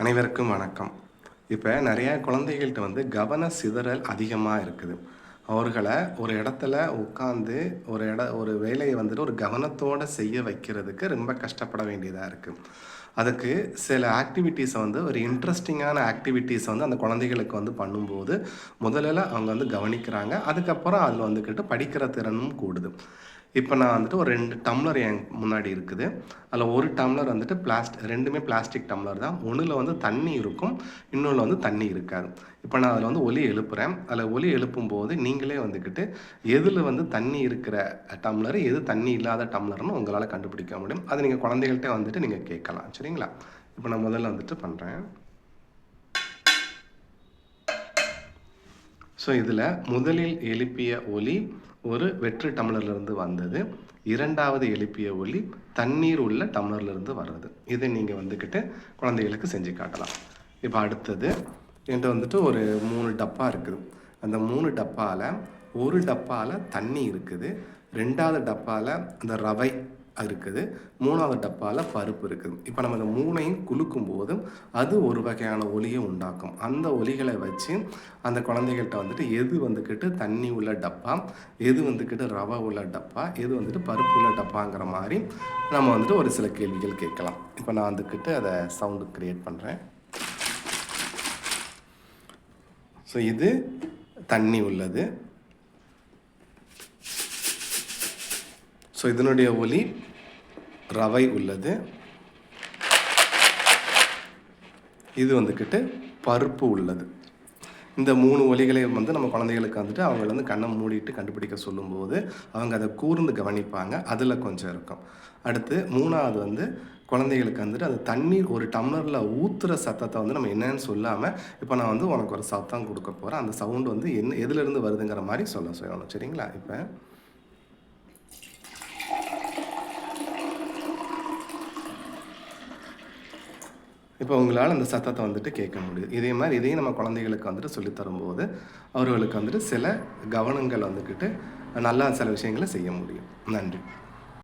அனைவருக்கும் வணக்கம். இப்போ நிறைய குழந்தைகள்கிட்ட வந்து கவன சிதறல் அதிகமாக இருக்குது. அவர்களை ஒரு இடத்துல உட்காந்து ஒரு இட ஒரு வேலையை வந்துட்டு ஒரு கவனத்தோடு செய்ய வைக்கிறதுக்கு ரொம்ப கஷ்டப்பட வேண்டியதாக இருக்குது அதுக்கு சில ஆக்டிவிட்டீஸை வந்து ஒரு இன்ட்ரெஸ்டிங்கான ஆக்டிவிட்டீஸை வந்து அந்த குழந்தைகளுக்கு வந்து பண்ணும்போது முதல்ல அவங்க வந்து கவனிக்கிறாங்க. அதுக்கப்புறம் அதில் வந்துக்கிட்டு படிக்கிற திறனும் கூடுது. இப்போ நான் வந்துட்டு ஒரு ரெண்டு டம்ளர் என் முன்னாடி இருக்குது. அதில் ஒரு டம்ளர் வந்துட்டு பிளாஸ்டிக் ரெண்டுமே பிளாஸ்டிக் டம்ளர் தான். ஒன்றில் வந்து தண்ணி இருக்கும் இன்னொன்று வந்து தண்ணி இருக்காது. இப்போ நான் அதில் வந்து ஒலி எழுப்புகிறேன் அதில் ஒலி எழுப்பும்போது நீங்களே வந்துக்கிட்டு எதில் வந்து தண்ணி இருக்கிற டம்ளர் எது தண்ணி இல்லாத டம்ளர்னு உங்களால் கண்டுபிடிக்க முடியும். அது நீங்கள் குழந்தைகள்கிட்ட வந்துட்டு நீங்கள் கேட்கலாம். சரிங்களா? இப்போ நான் முதல்ல வந்துட்டு பண்ணுறேன் ஸோ இதில் முதலில் எழுப்பிய ஒலி ஒரு வெற்று டம்ளர்லேருந்து வந்தது. இரண்டாவது எழுப்பிய ஒலி தண்ணீர் உள்ள டம்ளர்லேருந்து வர்றது. இதை நீங்கள் வந்துக்கிட்டு குழந்தைகளுக்கு செஞ்சு காட்டலாம். இப்போ அடுத்தது என்கிட்ட வந்துட்டு ஒரு மூணு டப்பா இருக்குது. அந்த மூணு டப்பாவில் ஒரு டப்பாவில் தண்ணி இருக்குது. ரெண்டாவது டப்பாவில் அந்த ரவை இருக்குது. மூணாவது டப்பாவில் பருப்பு இருக்குது. இப்போ நம்ம இந்த மூணையும் குலுக்கும் போதும் அது ஒரு வகையான ஒலியை உண்டாக்கும். அந்த ஒலிகளை வச்சு அந்த குழந்தைகள்கிட்ட வந்துட்டு எது வந்துக்கிட்டு தண்ணி உள்ள டப்பா எது வந்துக்கிட்டு ரவை உள்ள டப்பா எது வந்துட்டு பருப்பு உள்ள டப்பாங்கிற மாதிரி நம்ம வந்துட்டு ஒரு சில கேள்விகள் கேட்கலாம். இப்போ நான் வந்துக்கிட்டு அதை சவுண்டு க்ரியேட் பண்ணுறேன் ஸோ இது தண்ணி உள்ளது. ஸோ இதனுடைய ஒலி ரவை உள்ளது. இது வந்துக்கிட்டு பருப்பு உள்ளது. இந்த மூணு ஒலிகளையும் வந்து நம்ம குழந்தைகளுக்கு வந்துட்டு அவங்கள வந்து கண்ணை மூடிட்டு கண்டுபிடிக்க சொல்லும்போது அவங்க அதை கூர்ந்து கவனிப்பாங்க. அதில் கொஞ்சம் இருக்கும். அடுத்து மூணாவது வந்து குழந்தைகளுக்கு வந்துட்டு அது தண்ணீர் ஒரு டம்ளரில் ஊற்றுற சத்தத்தை வந்து நம்ம என்னன்னு சொல்லாமல் இப்போ நான் வந்து உனக்கு ஒரு சத்தம் கொடுக்க போகிறேன் அந்த சவுண்டு வந்து என்ன எதுலேருந்து வருதுங்கிற மாதிரி சொல்ல சொல்லணும் சரிங்களா? இப்போ இப்போ உங்களால் அந்த சத்தத்தை வந்துட்டு கேட்க முடியுது. இதே மாதிரி இதையும் நம்ம குழந்தைகளுக்கு வந்துட்டு சொல்லித் தரும்போது அவர்களுக்கு வந்துட்டு சில கவனங்கள் வந்துக்கிட்டு நல்லா சில விஷயங்களை செய்ய முடியும். நன்றி.